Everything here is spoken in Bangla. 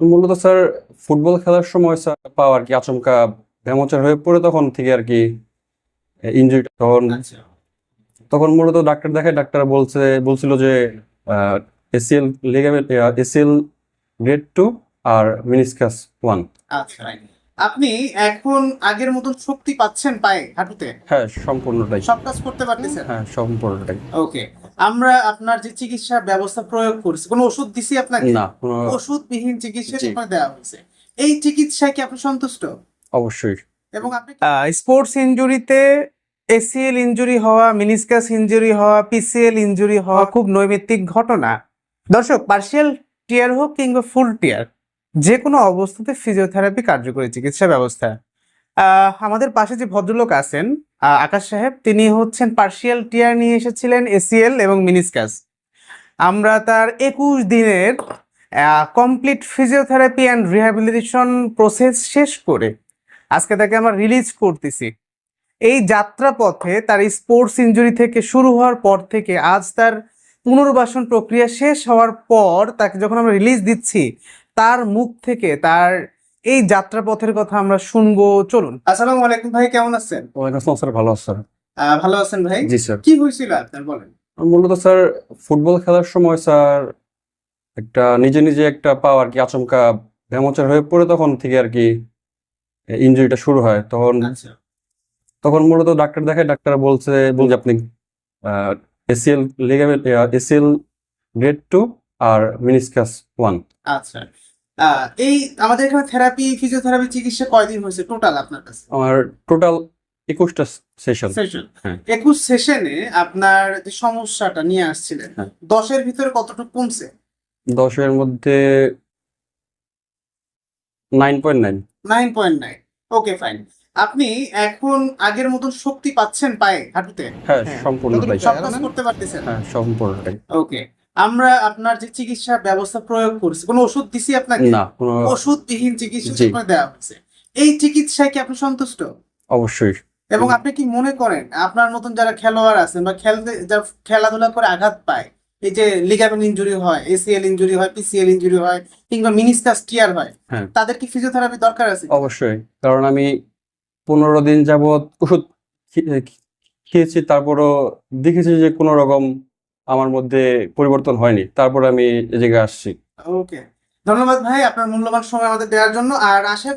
মূলত স্যার ফুটবল খেলার সময় স্যার পাও আর কি আচমকা ভেমোচার হয়ে পড়ে তখন থেকে আর কি ইনজুরিটা তখন আচ্ছা। তখন মূলত ডাক্তার দেখায় ডাক্তার বলছে বলছিল যে ACL ligament ACL grade two আর মিনিসকাস ওয়ান আচ্ছা আপনি এখন আগের মতন শক্তি পাচ্ছেন পায়ে হাঁটুতে? হ্যাঁ সম্পূর্ণটাই। সব কাজ করতে পারতেছেন? হ্যাঁ সম্পূর্ণটাই। ওকে আমরা আপনার যে চিকিৎসা ব্যবস্থা প্রয়োগ করছি কোনো ওষুধ দিছি আপনাকে? না ওষুধবিহীন চিকিৎসা জি। আপনাকে দেওয়া হয়েছে। এই চিকিৎসায় কি আপনি সন্তুষ্ট? অবশ্যই। এবং আপনি স্পোর্টস ইনজুরিতে এসিএল ইনজুরি হওয়া মিনিসকাস ইনজুরি হওয়া পিসিএল ইনজুরি হওয়া খুব নৈমিত্তিক ঘটনা। দর্শক পার্শিয়াল টিয়ার হোক কিংবা ফুল টিয়ার যে কোনো অবস্থাতে ফিজিওথেরাপি কার্যকরী চিকিৎসা ব্যবস্থা। আহ, আমাদের পাশে যে ভদ্রলোক আছেন আকাশ সাহেব, তিনি হচ্ছেন পার্শিয়াল টিয়ার নিয়ে এসেছিলেন এসিএল এবং মিনিসকাস আমরা তার একুশ দিনের complete physiotherapy and rehabilitation process শেষ করে আজকে তাকে আমরা রিলিজ করতেছি। এই যাত্রা পথে তার স্পোর্টস ইনজুরি থেকে শুরু হওয়ার পর থেকে আজ তার পুনর্বাসন প্রক্রিয়া শেষ হওয়ার পর তাকে যখন আমরা রিলিজ দিচ্ছি, তার মুখ থেকে তার এই যাত্রা পথের কথা আমরা শুনব। চলুন। আসসালামু আলাইকুম ভাই কেমন আছেন? ওয়ালাইকুম আসসালাম স্যার ভালো আছে স্যার। ভালো আছেন ভাই? জি স্যার। কি হয়েছিল আপনার বলেন? মূলত স্যার ফুটবল খেলার সময় স্যার একটা নিজে নিজে একটা পাও আর কি আচমকা ভেমোচার হয়ে পড়ে তখন থেকে আর কি ইঞ্জুরিটা শুরু হয়। তখন আচ্ছা। তখন মূলত ডাক্তার দেখায় ডাক্তার বলছে বলছে আপনি ACL ligament ACL grade two আর মিনিসকাস ওয়ান আচ্ছা। এই আমাদের এখানে থেরাপি ফিজিওথেরাপি চিকিৎসা কয়দিন হয়েছে টোটাল আপনার কাছে? আমার টোটাল একুশটা সেশন সেশন হ্যাঁ। একুশ সেশনে আপনার যে সমস্যাটা নিয়ে আসছিলেন হ্যাঁ। দশের ভিতরে কতটুকু কমছে? দশের মধ্যে nine point nine nine point nine okay fine আপনি এখন আগের মতন শক্তি পাচ্ছেন পায়ে হাঁটুতে? হ্যাঁ সম্পূর্ণটাই সব কাজ করতে পারতেছেন। হ্যাঁ সম্পূর্ণটাই ওকে আমরা আপনার যে চিকিৎসা ব্যবস্থা প্রয়োগ করছি কোনো ওষুধ দিছি আপনাকে? না ওষুধবিহীন চিকিৎসা দেওয়া হয়েছে। এই চিকিৎসায় কি আপনি সন্তুষ্ট? অবশ্যই। এবং আপনি কি মনে করেন আপনার মতন যারা খেলোয়াড় আছেন বা খেলতে যারা খেলাধুলা করে আঘাত পায় এই যে লিগামেন্ট ইনজুরি হয় এসিএল ইঞ্জুরি হয় পিসিএল ইঞ্জুরি হয় কিংবা মিনিসকাস টিয়ার হয় হ্যাঁ। তাদের কি ফিজিওথেরাপি দরকার আছে? অবশ্যই। কারণ আমি পনেরো দিন যাবৎ ওষুধ খেয়েছি তারপরও দেখেছি যে কোনো রকম আমার মধ্যে পরিবর্তন হয়নি। তারপর আমি এ জায়গায় আসছি। ওকে ধন্যবাদ ভাই, আপনার মূল্যবান সময় আমাদের দেওয়ার জন্য। আর আশা